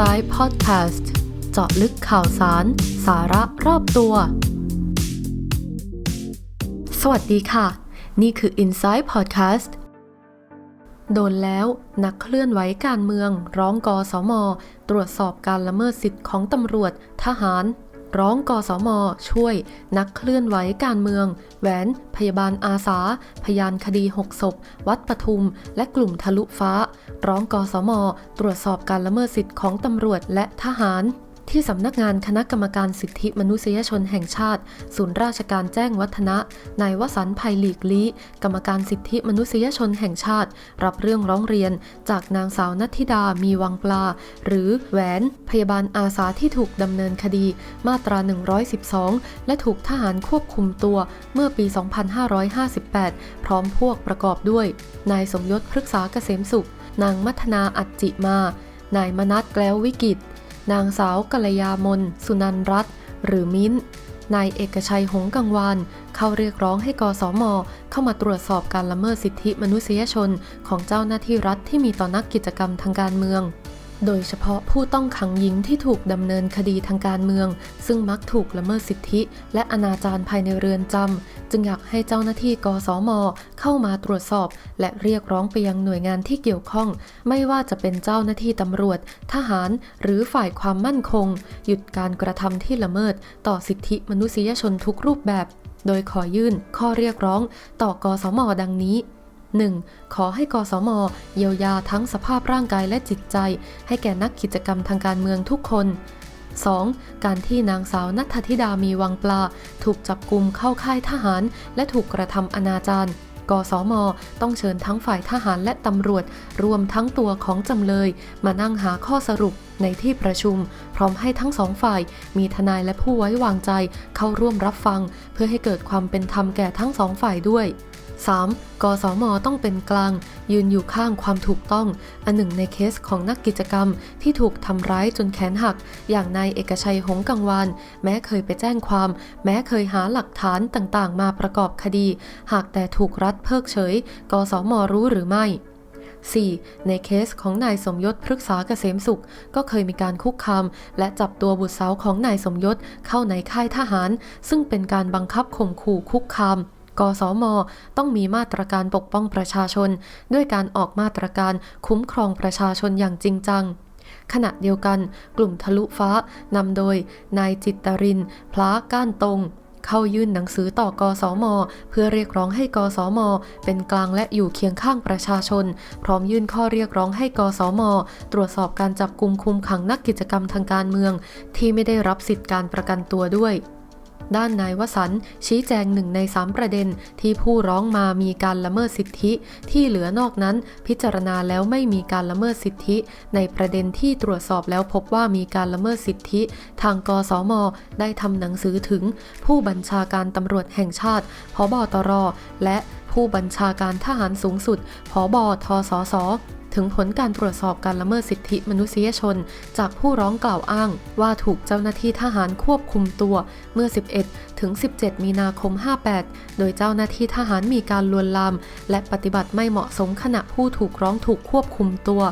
Inside Podcast เจาะลึกข่าวสาร สาระรอบตัว สวัสดีค่ะ นี่คือ Inside Podcast โดนแล้วนักเคลื่อนไหวการเมือง ร้องกอสมตรวจสอบการละเมิดสิทธิ์ของตำรวจ ทหาร ร้องกสมช่วย นักเคลื่อนไหวการเมือง แหวน พยาบาลอาสา พยานคดีหกศพ วัดปทุม และกลุ่มทะลุฟ้า ร้องกสม ตรวจสอบการละเมิดสิทธิ์ของตำรวจและทหาร ที่สำนักงานคณะกรรมการสิทธิมนุษยชนแห่งชาติ ศูนย์ราชการแจ้งวัฒนะนายวสันต์ภัยหลีกลี้กรรมการสิทธิมนุษยชนแห่งชาติ รับเรื่องร้องเรียน จากนางสาวนัทธิดามีวังปลา หรือแหวนพยาบาลอาสาที่ถูกดำเนินคดี มาตรา 112 และถูกทหารควบคุมตัวเมื่อปี 2558 พร้อมพวกประกอบด้วย นายสมยศพฤกษาเกษมสุข นางมัทนาอัจจิมา นายมนัสแกล้ววิกิต นางสาวกัลยามน สุนันรัตน์หรือมิ้น นายเอกชัยหงกังวานเข้าเรียกร้องให้กสม เข้ามาตรวจสอบการละเมิดสิทธิมนุษยชนของเจ้าหน้าที่รัฐที่มีต่อนักกิจกรรมทางการเมือง โดยเฉพาะผู้ต้องขังหญิงที่ถูกดำเนินคดีทางการเมือง ซึ่งมักถูกละเมิดสิทธิ และอนาจารภายในเรือนจำ จึงอยากให้เจ้าหน้าที่กสม เข้ามาตรวจสอบ และเรียกร้องไปยังหน่วยงานที่เกี่ยวข้อง ไม่ว่าจะเป็นเจ้าหน้าที่ตำรวจ ทหาร หรือฝ่ายความมั่นคง หยุดการกระทำที่ละเมิด ต่อสิทธิมนุษยชนทุกรูปแบบ โดยขอยื่นข้อเรียกร้อง ต่อกสม ดังนี้ 1. ขอให้กสม เยียวยาทั้งสภาพร่างกายและจิตใจ ให้แก่นักกิจกรรมทางการเมืองทุกคน 2. การที่นางสาวนัทธิดามีวังปลา ถูกจับกลุมเข้าค่ายทหาร และถูกกระทำอนาจารกสม ต้องเชิญทั้งฝ่ายทหารและตำรวจ รวมทั้งตัวของจำเลย มานั่งหาข้อสรุปในที่ประชุม พร้อมให้ทั้งสองฝ่าย มีทนายและผู้ไว้วางใจเข้าร่วมรับฟัง เพื่อให้เกิดความเป็นธรรมแก่ทั้งสองฝ่ายด้วย 3. กสมต้องเป็นกลาง ยืนอยู่ข้างความถูกต้อง อันหนึ่งในเคสของนักกิจกรรมที่ถูกทำร้ายจนแขนหัก อย่างนายเอกชัยหงกังวาน แม้เคยไปแจ้งความ แม้เคยหาหลักฐานต่างๆ มาประกอบคดี หากแต่ถูกรัฐเพิกเฉย กสมรู้หรือไม่ 4. ในเคสของนายสมยศพฤกษาเกษมสุข ก็เคยมีการคุกคาม และจับตัวบุตรสาวของนายสมยศเข้าในค่ายทหาร ซึ่งเป็นการบังคับข่มขู่คุกคาม กสม ต้องมีมาตรการปกป้องประชาชน ด้วยการออกมาตรการคุ้มครองประชาชนอย่างจริงจัง ขณะเดียวกัน กลุ่มทะลุฟ้านำโดย นายจิตตริน พลาก้านตรงเข้ายื่นหนังสือต่อกสม เพื่อเรียกร้องให้กสม เป็นกลางและอยู่เคียงข้างประชาชน พร้อมยื่นข้อเรียกร้องให้กสม ตรวจสอบการจับกลุ่มคุมขังนักกิจกรรมทางการเมือง ที่ไม่ได้รับสิทธิการประกันตัวด้วย ด้านนายวสันต์ชี้แจงหนึ่งในสามประเด็น ที่ผู้ร้องมามีการละเมิดสิทธิ ที่เหลือนอกนั้น พิจารณาแล้วไม่มีการละเมิดสิทธิ ในประเด็นที่ตรวจสอบแล้วพบว่ามีการละเมิดสิทธิ ทางกสม ได้ทำหนังสือถึง ผู้บัญชาการตำรวจแห่งชาติพบตร และผู้บัญชาการทหารสูงสุดพบทสส ถึงผลการตรวจสอบการละเมิดสิทธิมนุษยชน จากผู้ร้องกล่าวอ้าง ว่าถูกเจ้าหน้าที่ทหารควบคุมตัว เมื่อ 11 ถึง 17 มีนาคม 58 โดยเจ้าหน้าที่ทหารมีการลวนลาม และปฏิบัติไม่เหมาะสมขณะผู้ถูกร้องถูกควบคุมตัว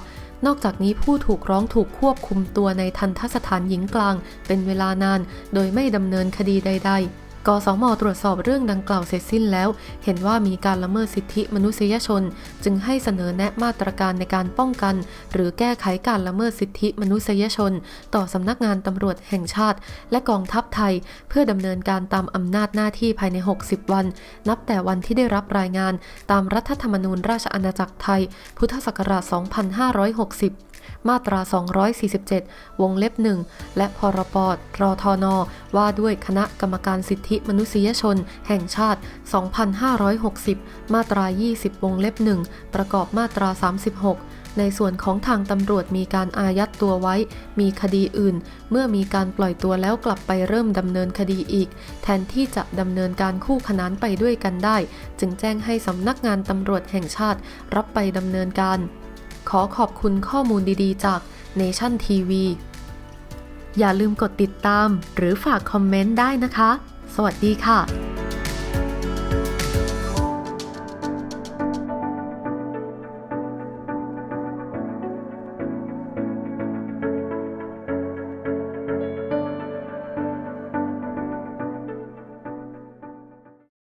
นอกจากนี้ผู้ถูกร้องถูกควบคุมตัวในทันทสถานหญิงกลาง เป็นเวลานาน โดยไม่ดำเนินคดีใด ๆ กสมตรวจสอบเรื่องดังกล่าวเสร็จสิ้นแล้ว เห็นว่ามีการละเมิดสิทธิมนุษยชน จึงให้เสนอแนะมาตรการในการป้องกัน หรือแก้ไขการละเมิดสิทธิมนุษยชน ต่อสำนักงานตำรวจแห่งชาติ และกองทัพไทย เพื่อดำเนินการตามอำนาจหน้าที่ภายใน 60 วัน นับแต่วันที่ได้รับรายงานตามรัฐธรรมนูญราชอาณาจักรไทย พุทธศักราช 2560มาตรา 247 วงเล็บ 1 และพรปรทน ว่าด้วยคณะกรรมการสิทธิมนุษยชน แห่งชาติ 2560 มาตรา 20 วงเล็บ1ประกอบมาตรา 36 ในส่วนของทางตำรวจมีการอายัดตัวไว้ มีคดีอื่น เมื่อมีการปล่อยตัวแล้วกลับไปเริ่มดำเนินคดีอีก แทนที่จะดำเนินการคู่ขนานไปด้วยกันได้ จึงแจ้งให้สำนักงานตำรวจแห่งชาติ รับไปดำเนินการ ขอขอบคุณข้อมูลดีๆ จาก Nation TV อย่าลืมกดติดตามหรือฝากคอมเมนต์ได้นะคะ สวัสดีค่ะ